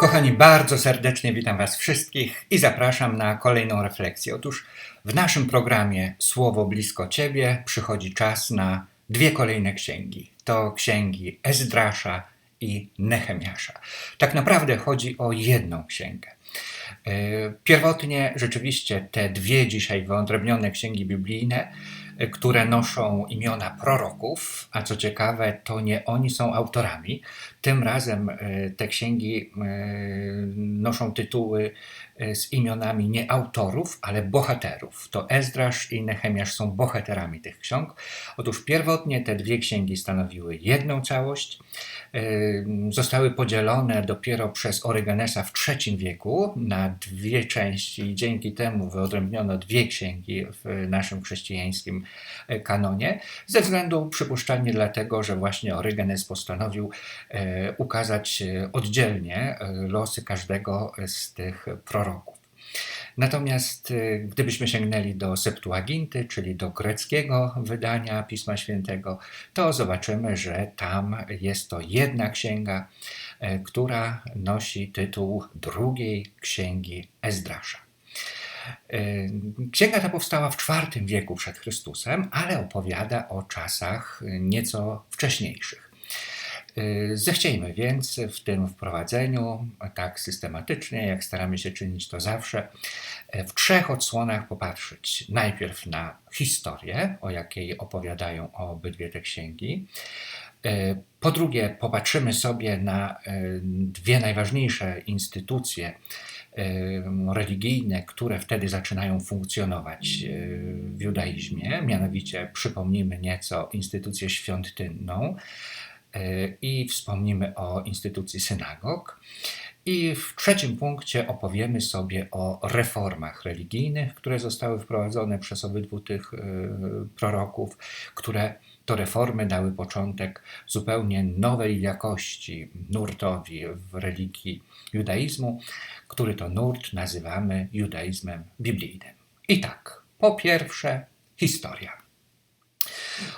Kochani, bardzo serdecznie witam Was wszystkich i zapraszam na kolejną refleksję. Otóż w naszym programie Słowo blisko Ciebie przychodzi czas na dwie kolejne księgi. To księgi Ezdrasza i Nehemiasza. Tak naprawdę chodzi o jedną księgę. E, pierwotnie rzeczywiście te dwie dzisiaj wyodrębnione księgi biblijne które noszą imiona proroków, a co ciekawe, to nie oni są autorami. Tym razem e, te księgi e, noszą tytuły e, z imionami nie autorów, ale bohaterów. To Ezdrasz i Nehemiasz są bohaterami tych ksiąg. Otóż pierwotnie te dwie księgi stanowiły jedną całość. Zostały podzielone dopiero przez Orygenesa w III wieku na dwie części i dzięki temu wyodrębniono dwie księgi w naszym chrześcijańskim kanonie, ze względu przypuszczalnie dlatego, że właśnie Orygenes postanowił ukazać e, oddzielnie losy każdego z tych proroków. Natomiast gdybyśmy sięgnęli do Septuaginty, czyli do greckiego wydania Pisma Świętego, to zobaczymy, że tam jest to jedna księga, która nosi tytuł drugiej księgi Ezdrasza. Księga ta powstała w IV wieku przed Chrystusem, ale opowiada o czasach nieco wcześniejszych. Zechciejmy więc w tym wprowadzeniu, tak systematycznie, jak staramy się czynić to zawsze, w trzech odsłonach popatrzeć. Najpierw na historię, o jakiej opowiadają obydwie te księgi. Po drugie, popatrzymy sobie na dwie najważniejsze instytucje religijne, które wtedy zaczynają funkcjonować w judaizmie. Mianowicie przypomnimy nieco instytucję świątynną i wspomnimy o instytucji synagog. I w trzecim punkcie opowiemy sobie o reformach religijnych, które zostały wprowadzone przez obydwu tych e, proroków, które to reformy dały początek zupełnie nowej jakości nurtowi w religii judaizmu, który to nurt nazywamy judaizmem biblijnym. I tak, po pierwsze, historia.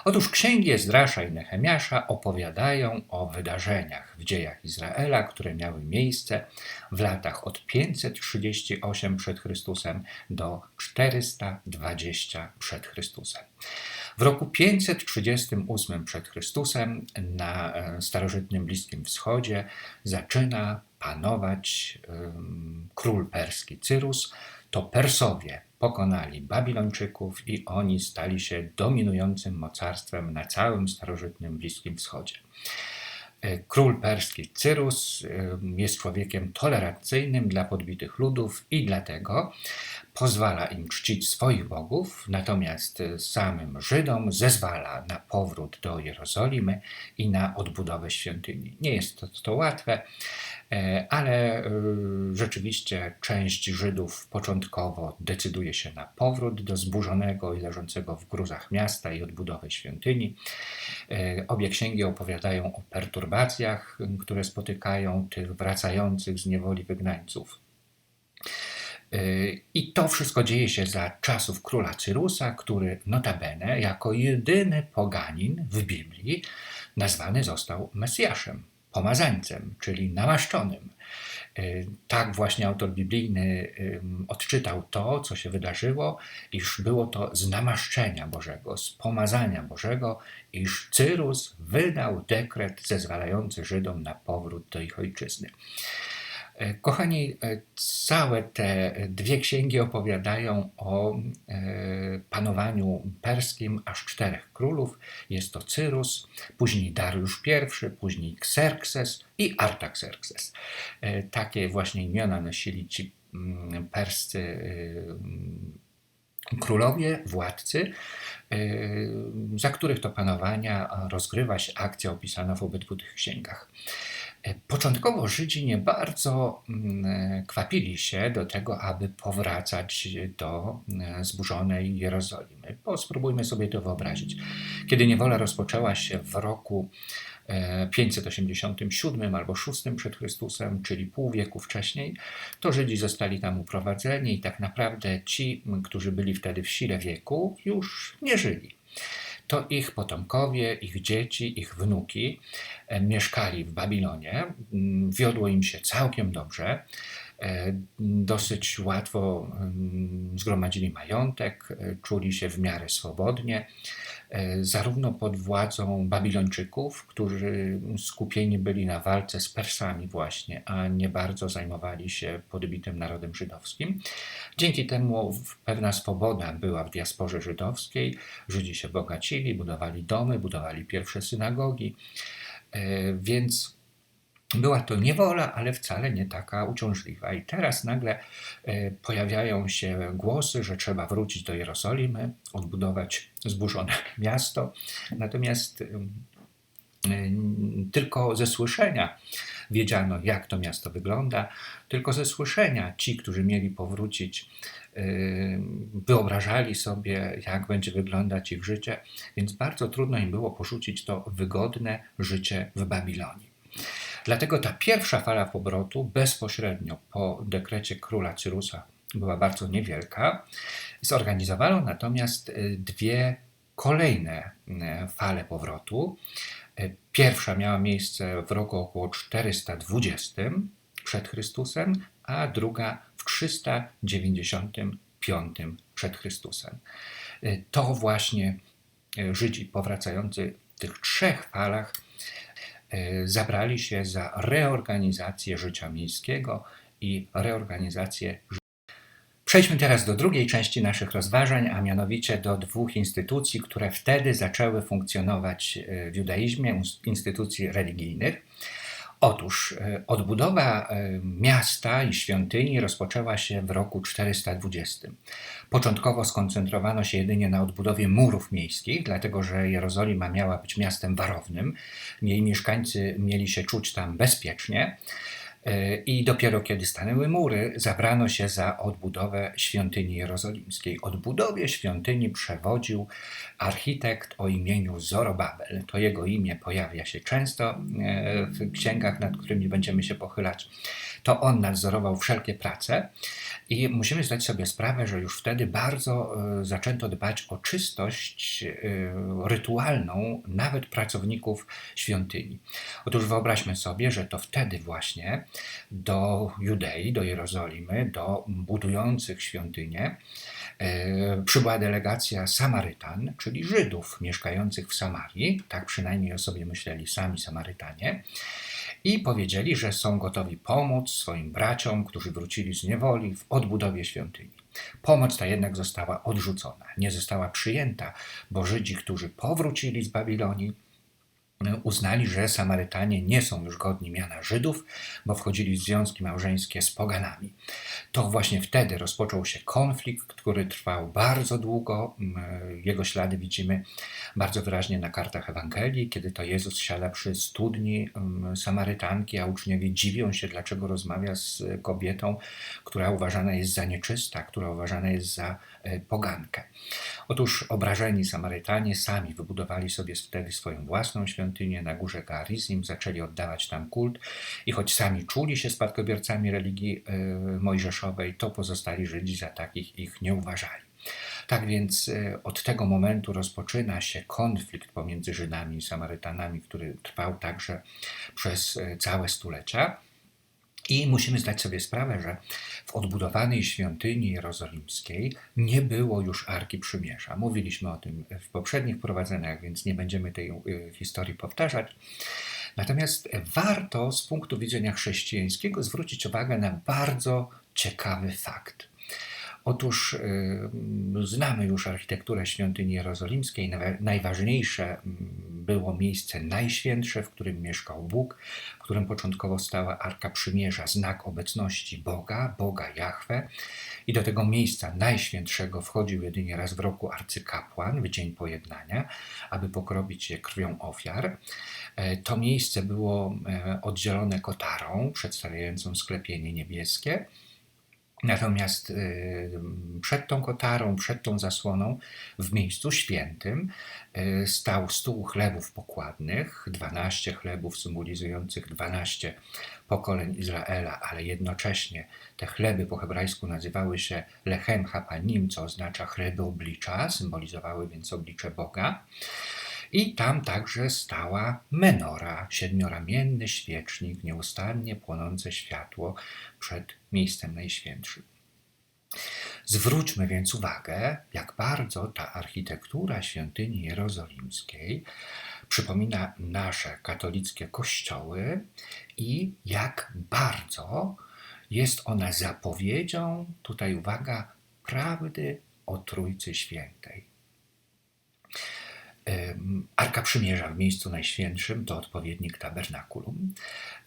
Otóż księgi Ezdrasza i Nehemiasza opowiadają o wydarzeniach w dziejach Izraela, które miały miejsce w latach od 538 przed Chrystusem do 420 przed Chrystusem. W roku 538 przed Chrystusem na e, starożytnym Bliskim Wschodzie zaczyna panować um, król perski Cyrus. To Persowie pokonali Babilończyków i oni stali się dominującym mocarstwem na całym starożytnym Bliskim Wschodzie. E, król perski Cyrus jest człowiekiem tolerancyjnym dla podbitych ludów i dlatego pozwala im czcić swoich bogów, natomiast samym Żydom zezwala na powrót do Jerozolimy i na odbudowę świątyni. Nie jest to, to łatwe, e, ale e, rzeczywiście część Żydów początkowo decyduje się na powrót do zburzonego i leżącego w gruzach miasta i odbudowę świątyni. E, obie księgi opowiadają o perturbacjach, które spotykają tych wracających z niewoli wygnańców. I to wszystko dzieje się za czasów króla Cyrusa, który notabene jako jedyny poganin w Biblii nazwany został Mesjaszem, pomazańcem, czyli namaszczonym. Tak właśnie autor biblijny odczytał to, co się wydarzyło, iż było to z namaszczenia Bożego, z pomazania Bożego, iż Cyrus wydał dekret zezwalający Żydom na powrót do ich ojczyzny. E, kochani, e, całe te dwie księgi opowiadają o e, panowaniu perskim aż czterech królów. Jest to Cyrus, później Dariusz I, później Xerxes i Artaxerxes. Takie właśnie imiona nosili ci mm, perscy królowie, władcy, za których to panowania rozgrywa się akcja opisana w obydwu tych księgach. E, początkowo Żydzi nie bardzo mm, kwapili się do tego, aby powracać do e, zburzonej Jerozolimy. Bo spróbujmy sobie to wyobrazić. Kiedy niewola rozpoczęła się w roku 587 e, albo 6 przed Chrystusem, czyli pół wieku wcześniej, to Żydzi zostali tam uprowadzeni i tak naprawdę ci, którzy byli wtedy w sile wieku, już nie żyli. To ich potomkowie, ich dzieci, ich wnuki mieszkali w Babilonie. Mm, wiodło im się całkiem dobrze. Dosyć łatwo mm, zgromadzili majątek, czuli się w miarę swobodnie. E, zarówno pod władzą Babilończyków, którzy skupieni byli na walce z Persami właśnie, a nie bardzo zajmowali się podbitym narodem żydowskim. Dzięki temu pewna swoboda była w diasporze żydowskiej. Żydzi się bogacili, budowali domy, budowali pierwsze synagogi, e, więc była to niewola, ale wcale nie taka uciążliwa. I teraz nagle e, pojawiają się głosy, że trzeba wrócić do Jerozolimy, odbudować zburzone miasto. Natomiast e, tylko ze słyszenia wiedziano, jak to miasto wygląda. Tylko ze słyszenia ci, którzy mieli powrócić, e, wyobrażali sobie, jak będzie wyglądać ich życie, więc bardzo trudno im było porzucić to wygodne życie w Babilonii. Dlatego ta pierwsza fala powrotu bezpośrednio po dekrecie króla Cyrusa była bardzo niewielka. Zorganizowano natomiast y, dwie kolejne y, fale powrotu. Y, pierwsza miała miejsce w roku około 420 przed Chrystusem, a druga w 395 przed Chrystusem. To właśnie Żydzi powracający w tych trzech falach E, zabrali się za reorganizację życia miejskiego i reorganizację Przejdźmy teraz do drugiej części naszych rozważań, a mianowicie do dwóch instytucji, które wtedy zaczęły funkcjonować e, w judaizmie, instytucji religijnych. Otóż e, odbudowa e, miasta i świątyni rozpoczęła się w roku 420. Początkowo skoncentrowano się jedynie na odbudowie murów miejskich, dlatego że Jerozolima miała być miastem warownym. Jej mieszkańcy mieli się czuć tam bezpiecznie. E, I dopiero kiedy stanęły mury, zabrano się za odbudowę świątyni jerozolimskiej. Odbudowie świątyni przewodził architekt o imieniu Zorobabel. To jego imię pojawia się często e, w księgach, nad którymi będziemy się pochylać. To on nadzorował wszelkie prace i musimy zdać sobie sprawę, że już wtedy bardzo e, zaczęto dbać o czystość rytualną nawet pracowników świątyni. Otóż wyobraźmy sobie, że to wtedy właśnie do Judei, do Jerozolimy, do budujących świątynię, e, przybyła delegacja Samarytan, czyli Żydów mieszkających w Samarii, tak przynajmniej o sobie myśleli sami Samarytanie, i powiedzieli, że są gotowi pomóc swoim braciom, którzy wrócili z niewoli w odbudowie świątyni. Pomoc ta jednak została odrzucona, nie została przyjęta, bo Żydzi, którzy powrócili z Babilonii, uznali, że Samarytanie nie są już godni miana Żydów, bo wchodzili w związki małżeńskie z poganami. To właśnie wtedy rozpoczął się konflikt, który trwał bardzo długo. Jego ślady widzimy bardzo wyraźnie na kartach Ewangelii, kiedy to Jezus siada przy studni Samarytanki, a uczniowie dziwią się, dlaczego rozmawia z kobietą, która uważana jest za nieczysta, która uważana jest za pogankę. Otóż obrażeni Samarytanie sami wybudowali sobie wtedy swoją własną świątynię, na górze Garizim, zaczęli oddawać tam kult i choć sami czuli się spadkobiercami religii e, mojżeszowej, to pozostali Żydzi za takich ich nie uważali. Tak więc e, od tego momentu rozpoczyna się konflikt pomiędzy Żydami i Samarytanami, który trwał także przez e, całe stulecia. I musimy zdać sobie sprawę, że w odbudowanej świątyni jerozolimskiej nie było już Arki Przymierza. Mówiliśmy o tym w poprzednich prowadzeniach, więc nie będziemy tej y, historii powtarzać. Natomiast warto z punktu widzenia chrześcijańskiego zwrócić uwagę na bardzo ciekawy fakt. Otóż y, znamy już architekturę świątyni jerozolimskiej. Najważniejsze mm, było miejsce najświętsze, w którym mieszkał Bóg, w którym początkowo stała Arka Przymierza, znak obecności Boga, Boga Jahwe. I do tego miejsca najświętszego wchodził jedynie raz w roku arcykapłan w dzień pojednania, aby pokrobić je krwią ofiar. E, to miejsce było e, oddzielone kotarą przedstawiającą sklepienie niebieskie Natomiast y, przed tą kotarą, przed tą zasłoną, w miejscu świętym y, stał stół chlebów pokładnych, 12 chlebów symbolizujących 12 pokoleń Izraela, ale jednocześnie te chleby po hebrajsku nazywały się lechem hapanim, co oznacza chleby oblicza, symbolizowały więc oblicze Boga. I tam także stała menora, siedmioramienny świecznik, nieustannie płonące światło przed miejscem najświętszym. Zwróćmy więc uwagę, jak bardzo ta architektura świątyni jerozolimskiej przypomina nasze katolickie kościoły i jak bardzo jest ona zapowiedzią, tutaj uwaga, prawdy o Trójcy Świętej. Arka Przymierza w miejscu najświętszym to odpowiednik tabernakulum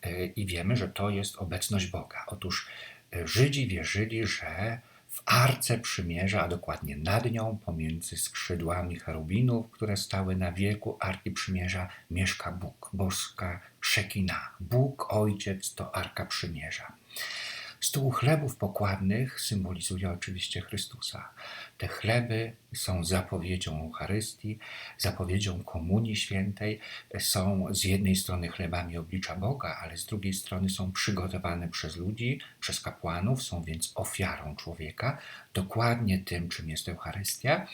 e, i wiemy, że to jest obecność Boga. Otóż e, Żydzi wierzyli, że w Arce Przymierza, a dokładnie nad nią, pomiędzy skrzydłami cherubinów, które stały na wieku Arki Przymierza, mieszka Bóg, boska Szekina. Bóg Ojciec to Arka Przymierza. Stół chlebów pokładnych symbolizuje oczywiście Chrystusa. Te chleby są zapowiedzią Eucharystii, zapowiedzią Komunii Świętej. Są z jednej strony chlebami oblicza Boga, ale z drugiej strony są przygotowane przez ludzi, przez kapłanów, są więc ofiarą człowieka, dokładnie tym, czym jest Eucharystia.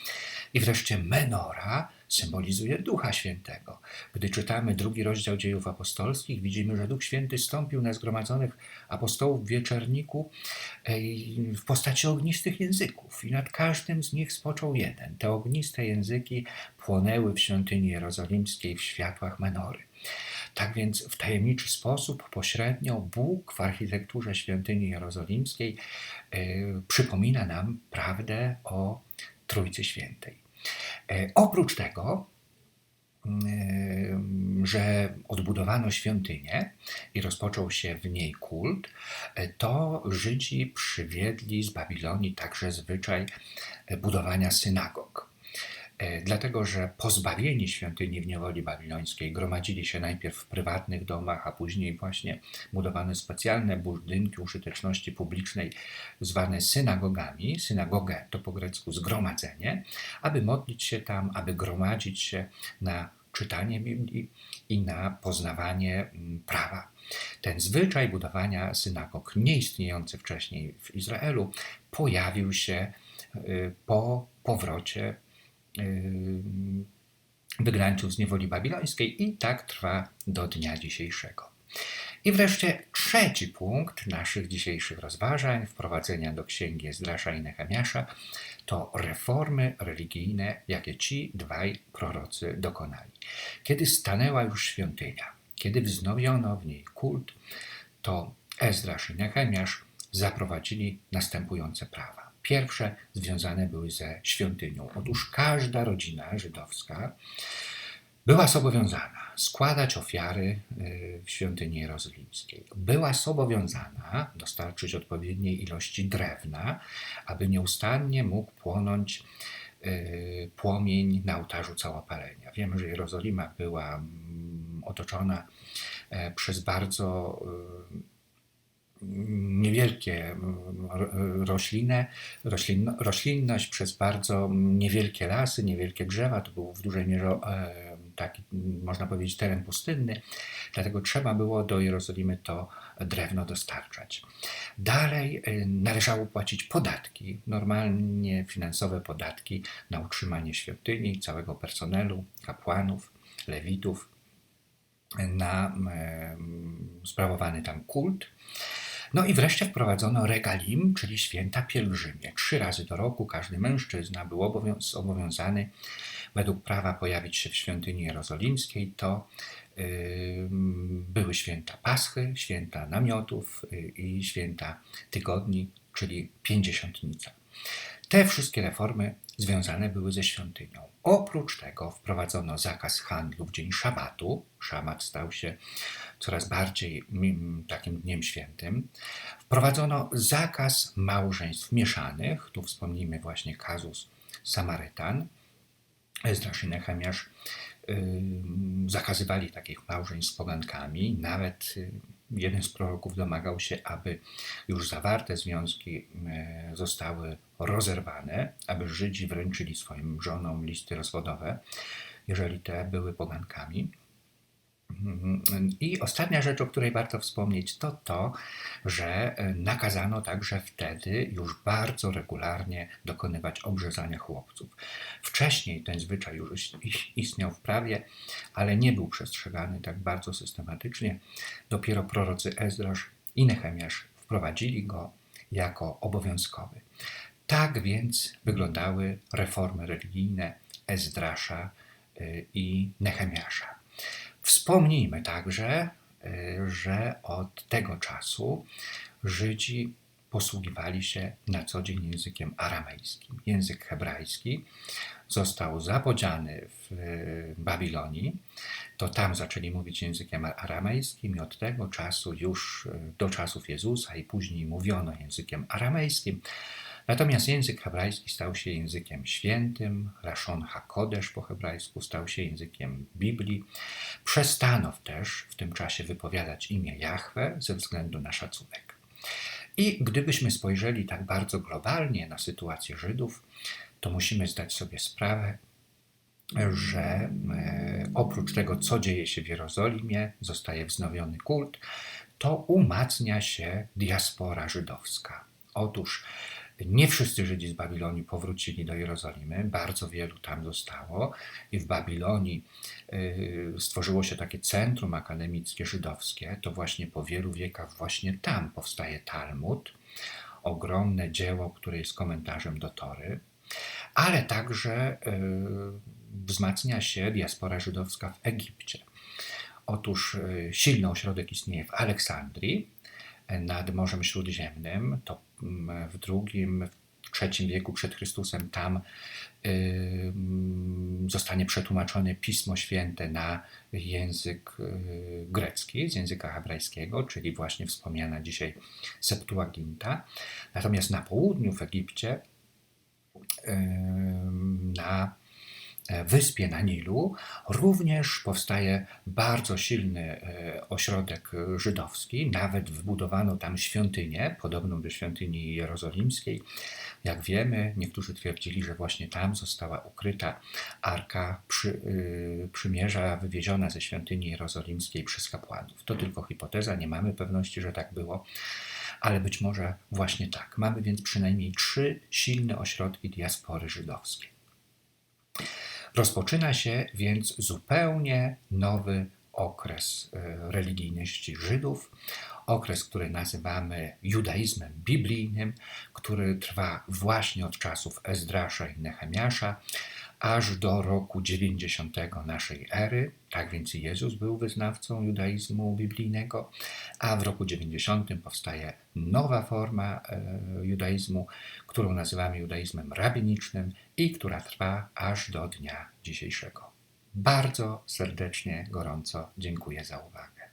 I wreszcie menora symbolizuje Ducha Świętego. Gdy czytamy drugi rozdział dziejów apostolskich, widzimy, że Duch Święty stąpił na zgromadzonych apostołów w wieczerniku w postaci ognistych języków i nad każdym z nich spoczął jeden. Te ogniste języki płonęły w świątyni jerozolimskiej w światłach menory. Tak więc w tajemniczy sposób pośrednio Bóg w architekturze świątyni jerozolimskiej y, przypomina nam prawdę o Trójcy Świętej. E, oprócz tego, mm, że odbudowano świątynię i rozpoczął się w niej kult, e, to Żydzi przywiedli z Babilonii także zwyczaj e, budowania synagog. E, dlatego że pozbawieni świątyni w niewoli babilońskiej gromadzili się najpierw w prywatnych domach, a później właśnie budowane specjalne budynki użyteczności publicznej zwane synagogami. Synagogę to po grecku zgromadzenie, aby modlić się tam, aby gromadzić się na czytanie Biblii i na poznawanie mm, prawa. Ten zwyczaj budowania synagog, nieistniejący wcześniej w Izraelu, pojawił się y, po powrocie wygnańców z niewoli babilońskiej i tak trwa do dnia dzisiejszego. I wreszcie trzeci punkt naszych dzisiejszych rozważań, wprowadzenia do księgi Ezdrasza i Nehemiasza, to reformy religijne, jakie ci dwaj prorocy dokonali. Kiedy stanęła już świątynia, kiedy wznowiono w niej kult, to Ezdrasz i Nehemiasz zaprowadzili następujące prawa. Pierwsze związane były ze świątynią. Otóż każda rodzina żydowska była zobowiązana składać ofiary y, w świątyni jerozolimskiej. Była zobowiązana dostarczyć odpowiedniej ilości drewna, aby nieustannie mógł płonąć y, płomień na ołtarzu całopalenia. Wiemy, że Jerozolima była mm, otoczona e, przez bardzo y, niewielkie mm, rośliny, roślin, roślinność przez bardzo niewielkie lasy, niewielkie drzewa. To był w dużej mierze e, taki, można powiedzieć, teren pustynny, dlatego trzeba było do Jerozolimy to drewno dostarczać. Dalej e, należało płacić podatki, normalnie finansowe podatki na utrzymanie świątyni, całego personelu, kapłanów, lewitów, na e, sprawowany tam kult. No i wreszcie wprowadzono regalim, czyli święta pielgrzymie. Trzy razy do roku każdy mężczyzna był obowiązany według prawa pojawić się w świątyni jerozolimskiej. To yy, były święta Paschy, święta namiotów yy, i święta tygodni, czyli pięćdziesiątnica. Te wszystkie reformy związane były ze świątynią. Oprócz tego wprowadzono zakaz handlu w dzień szabatu. Szabat stał się coraz bardziej mm, takim dniem świętym. Wprowadzono zakaz małżeństw mieszanych. Tu wspomnimy właśnie kazus Samarytan. Ezdrasz i zakazywali takich małżeństw z pogankami, nawet y, jeden z proroków domagał się, aby już zawarte związki e, zostały rozerwane, aby Żydzi wręczyli swoim żonom listy rozwodowe, jeżeli te były pogankami. I ostatnia rzecz, o której warto wspomnieć, to to, że nakazano także wtedy już bardzo regularnie dokonywać obrzezania chłopców. Wcześniej ten zwyczaj już istniał w prawie, ale nie był przestrzegany tak bardzo systematycznie. Dopiero prorocy Ezdrasz i Nehemiasz wprowadzili go jako obowiązkowy. Tak więc wyglądały reformy religijne Ezdrasza e, i Nehemiasza. Wspomnijmy także, y, że od tego czasu Żydzi posługiwali się na co dzień językiem aramejskim. Język hebrajski został zapodziany w y, Babilonii, to tam zaczęli mówić językiem aramejskim i od tego czasu już y, do czasów Jezusa i później mówiono językiem aramejskim. Natomiast język hebrajski stał się językiem świętym, Rashon HaKodesh po hebrajsku stał się językiem Biblii. Przestano też w tym czasie wypowiadać imię Jahwe ze względu na szacunek. I gdybyśmy spojrzeli tak bardzo globalnie na sytuację Żydów, to musimy zdać sobie sprawę, że e, oprócz tego, co dzieje się w Jerozolimie, zostaje wznowiony kult, to umacnia się diaspora żydowska. Otóż nie wszyscy Żydzi z Babilonii powrócili do Jerozolimy, bardzo wielu tam zostało i w Babilonii y, stworzyło się takie centrum akademickie żydowskie. To właśnie po wielu wiekach właśnie tam powstaje Talmud, ogromne dzieło, które jest komentarzem do Tory, ale także y, wzmacnia się diaspora żydowska w Egipcie. Otóż y, silny ośrodek istnieje w Aleksandrii, nad Morzem Śródziemnym, to mm, w drugim, w trzecim wieku przed Chrystusem tam zostanie przetłumaczone Pismo Święte na język y, grecki, z języka hebrajskiego, czyli właśnie wspomniana dzisiaj Septuaginta. Natomiast na południu w Egipcie na wyspie na Nilu również powstaje bardzo silny e, ośrodek żydowski. Nawet wbudowano tam świątynię, podobną do świątyni jerozolimskiej. Jak wiemy, niektórzy twierdzili, że właśnie tam została ukryta arka przy, y, przymierza wywieziona ze świątyni jerozolimskiej przez kapłanów. To tylko hipoteza, nie mamy pewności, że tak było, ale być może właśnie tak. Mamy więc przynajmniej trzy silne ośrodki diaspory żydowskiej. Rozpoczyna się więc zupełnie nowy okres e, religijności Żydów, okres, który nazywamy judaizmem biblijnym, który trwa właśnie od czasów Ezdrasza i Nehemiasza, aż do roku 90 naszej ery. Tak więc Jezus był wyznawcą judaizmu biblijnego, a w roku 90 powstaje nowa forma e, judaizmu, którą nazywamy judaizmem rabinicznym i która trwa aż do dnia dzisiejszego. Bardzo serdecznie, gorąco dziękuję za uwagę.